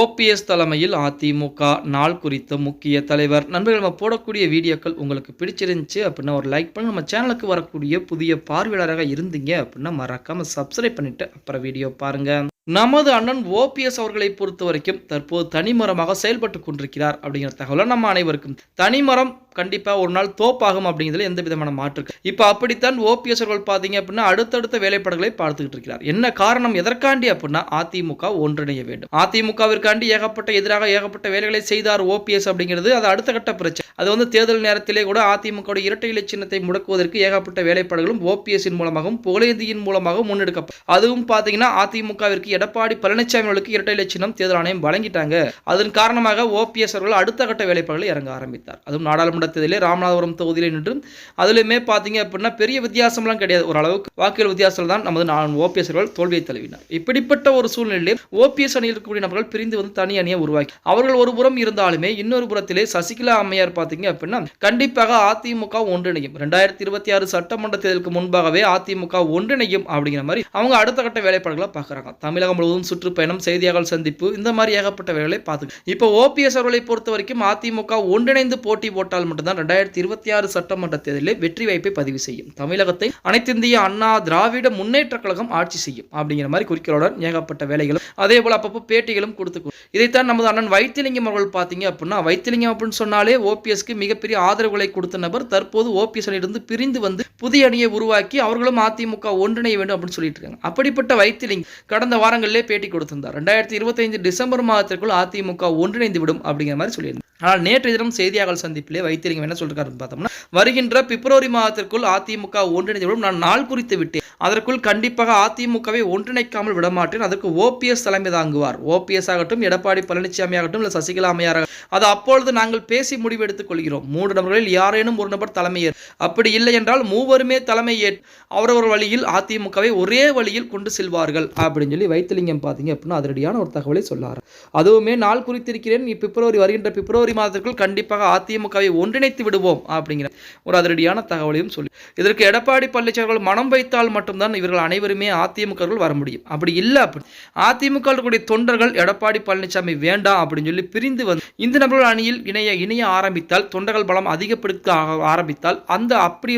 OPS தலைமையில் அதிமுக நாள் குறித்த முக்கிய தலைவர். நண்பர்கள் நம்ம போடக்கூடிய வீடியோக்கள் உங்களுக்கு பிடிச்சிருந்துச்சு அப்படின்னா ஒரு லைக் பண்ணி. நம்ம சேனலுக்கு வரக்கூடிய புதிய பார்வையாளராக இருந்தீங்க அப்படின்னா மறக்காமல் சப்ஸ்கிரைப் பண்ணிவிட்டு அப்புறம் வீடியோ பாருங்க. நமது அண்ணன் ஓபிஎஸ் அவர்களை பொறுத்த வரைக்கும் தற்போது தனிமரமாக செயல்பட்டு கொண்டிருக்கிறார் அப்படிங்கிற தகவலை நம்ம அனைவருக்கும் தனிமரம் கண்டிப்பாக ஒரு நாள் தோப்பாகும் அப்படிங்கிறதுல எந்த விதமான மாற்று இப்போ அப்படித்தான் ஓபிஎஸ் அவர்கள் பார்த்தீங்க அப்படின்னா அடுத்தடுத்த வேலைப்பாடுகளை பார்த்துக்கிட்டு இருக்கிறார். என்ன காரணம் எதற்காண்டி அப்படின்னா அதிமுக ஒன்றிணைய வேண்டும். அதிமுகவிற்காண்டி ஏகப்பட்ட எதிராக ஏகப்பட்ட வேலைகளை செய்தார் ஓபிஎஸ் அப்படிங்கிறது அது அடுத்த கட்ட பிரச்சனை. அது வந்து தேர்தல் நேரத்திலே கூட அதிமுக இரட்டை இலை சின்னத்தை முடக்குவதற்கு ஏகப்பட்ட வேலைப்பாடுகளும் ஓபிஎஸ்ஸின் மூலமாகவும் புகழேந்தியின் மூலமாகவும் முன்னெடுக்கப்படும் அதுவும் பார்த்தீங்கன்னா அதிமுகவிற்கு எடப்பாடி பழனிசாமி அவர்களுக்கு இரட்டை இலை சின்னம் தேர்தல் ஆணையம் வழங்கிட்டாங்க. அதன் காரணமாக ஓபிஎஸ் அவர்கள் அடுத்த கட்ட வேலைப்பாடுகளை இறங்க ஆரம்பித்தார். அதுவும் நாடாளுமன்ற தேர்தலிலே ராமநாதபுரம் தொகுதியில் நின்று அதுலையுமே பார்த்தீங்க அப்படின்னா பெரிய வித்தியாசம்லாம் கிடையாது. ஓரளவுக்கு வாக்குகள் வித்தியாசத்தில் தான் நமது நான் ஓபிஎஸ் அவர்கள் தோல்வியை தழுவினார். இப்படிப்பட்ட ஒரு சூழ்நிலையிலே ஓபிஎஸ் அணியில் இருக்கக்கூடிய நபர்கள் பிரிந்து வந்து தனி அணியை உருவாக்கி அவர்கள் ஒரு புறம் இருந்தாலுமே இன்னொரு புறத்திலே சசிகலா அம்மையார் பார்த்தீங்க அப்படின்னா கண்டிப்பாக அதிமுக ஒன்றிணையும். ரெண்டாயிரத்தி இருபத்தி ஆறு சட்டமன்ற தேர்தலுக்கு முன்பாகவே அதிமுக ஒன்றிணையும் அப்படிங்கிற மாதிரி அவங்க அடுத்த கட்ட வேலைப்பாடுகளை பார்க்குறாங்க. தமிழகம் முழுவதும் சுற்றுப்பயணம் செய்தியாளர் சந்திப்பு இந்த மாதிரி ஏகப்பட்ட வேலைகளை பார்த்து இப்போ ஓபிஎஸ் அவர்களை பொறுத்த வரைக்கும் அதிமுக ஒன்றிணைந்து போட்டி போட்டால் மட்டும்தான் ரெண்டாயிரத்தி இருபத்தி ஆறு சட்டமன்ற தேர்தலில் வெற்றி வாய்ப்பை பதிவு செய்யும். தமிழகத்தை அனைத்திந்திய அண்ணா திராவிட முன்னேற்ற கழகம் ஆட்சி செய்யும். அப்படிங்கிற மாதிரி குறிக்கோளுடன் ஏகப்பட்ட வேலைகளும் அதே போல அப்பப்போ பேட்டிகளும் கொடுத்து இதைத்தான் நமது அண்ணன் வைத்திலிங்கம் அவர்கள் பார்த்தீங்க அப்படின்னா வைத்திலிங்கம் அப்படின்னு சொன்னாலே ஓபிஎஸ்க்கு மிகப்பெரிய ஆதரவுகளை கொடுத்த நபர் தற்போது ஓபிஎஸ் அணியிலிருந்து பிரிந்து வந்து புதிய அணியை உருவாக்கி அவர்களும் அதிமுக ஒன்றிணைய வேண்டும் அப்படின்னு சொல்லிட்டு இருக்காங்க. அப்படிப்பட்ட வைத்திலிங்கம் கடந்த வாரங்களிலே பேட்டி கொடுத்திருந்தார். ரெண்டாயிரத்தி இருபத்தைந்து டிசம்பர் மாதத்திற்குள் அதிமுக ஒன்றிணைந்து விடும் அப்படிங்கிற மாதிரி சொல்லியிருந்தார். ஆனால் நேற்று தினம் செய்தியாளர் சந்திப்பிலே வைத்திருங்க என்ன சொல்றாருன்னு பார்த்தோம்னா வருகின்ற பிப்ரவரி மாதத்திற்குள் அதிமுக ஒன்றிணைந்துவிடும். நான் நாள் குறித்து விட்டேன். அதற்குள் கண்டிப்பாக அதிமுகவை ஒன்றிணைக்காமல் விடமாட்டேன். அதற்கு ஓபிஎஸ் தலைமை தாங்குவார். ஓபிஎஸ் ஆகட்டும் எடப்பாடி பழனிசாமி ஆகட்டும் இல்லை சசிகலா அம்மையார் அது அப்பொழுது நாங்கள் பேசி முடிவெடுத்துக் கொள்கிறோம் மூன்று நபர்களில் யாரேனும் ஒரு நபர் தலைமையேற் அப்படி இல்லை என்றால் மூவருமே தலைமை ஏற்று அவரவர் வழியில் அதிமுகவை ஒரே வழியில் கொண்டு செல்வார்கள். அப்படின்னு சொல்லி வைத்திலிங்கம் பார்த்தீங்க அப்படின்னா அதிரடியான ஒரு தகவலை சொல்லார். அதுவுமே நாள் குறித்திருக்கிறேன் பிப்ரவரி வருகின்ற பிப்ரவரி மாதத்திற்குள் கண்டிப்பாக அதிமுகவை ஒன்றிணைத்து விடுவோம் அப்படிங்கிற ஒரு அதிரடியான தகவலையும் சொல்லி இதற்கு எடப்பாடி பழனிசாமி மனம் வைத்தால் மட்டும்தான் இவர்கள் அனைவருமே அதிமுகர்கள் வர முடியும். அப்படி இல்லை அப்படி. அதிமுக தொண்டர்கள் எடப்பாடி பழனிசாமி வேண்டாம் அப்படின்னு சொல்லி பிரிந்து வந்து இந்த நபர்கள் அணியில் இணைய இணைய ஆரம்பித்தால் தொண்டர்கள் பலம் அதிகப்படுத்த ஆரம்பித்தால் அந்த அப்படி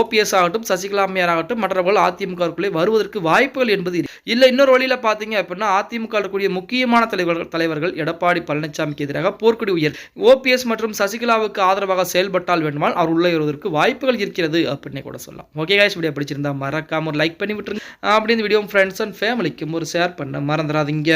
ஓபிஎஸ் ஆகட்டும் சசிகலா அம்மையார் ஆகட்டும் மற்றவர்கள் அதிமுகவுக்குள்ளே வருவதற்கு வாய்ப்புகள் என்பது இல்லை. இன்னொரு வழியில் பார்த்தீங்க அப்படின்னா அதிமுக இருக்கக்கூடிய முக்கியமான தலைவர்கள் தலைவர்கள் எடப்பாடி பழனிசாமிக்கு எதிராக போர்க்குடி உயர் ஓபிஎஸ் மற்றும் சசிகலாவுக்கு ஆதரவாக செயல்பட்டால் வேண்டுமானால் அவர் உள்ளே வருவதற்கு வாய்ப்புகள் இருக்கிறது அப்படின்னு கூட சொல்லலாம். ஓகே காய்ஸ் வீடியோ பிடிச்சிருந்தா மறக்காம ஒரு லைக் பண்ணி விட்டுருங்க அப்படி இந்த வீடியோ ஃப்ரெண்ட்ஸ் அண்ட் ஃபேமிலிக்கும் ஒரு ஷேர் பண்ண மறந்துடாதீங்க.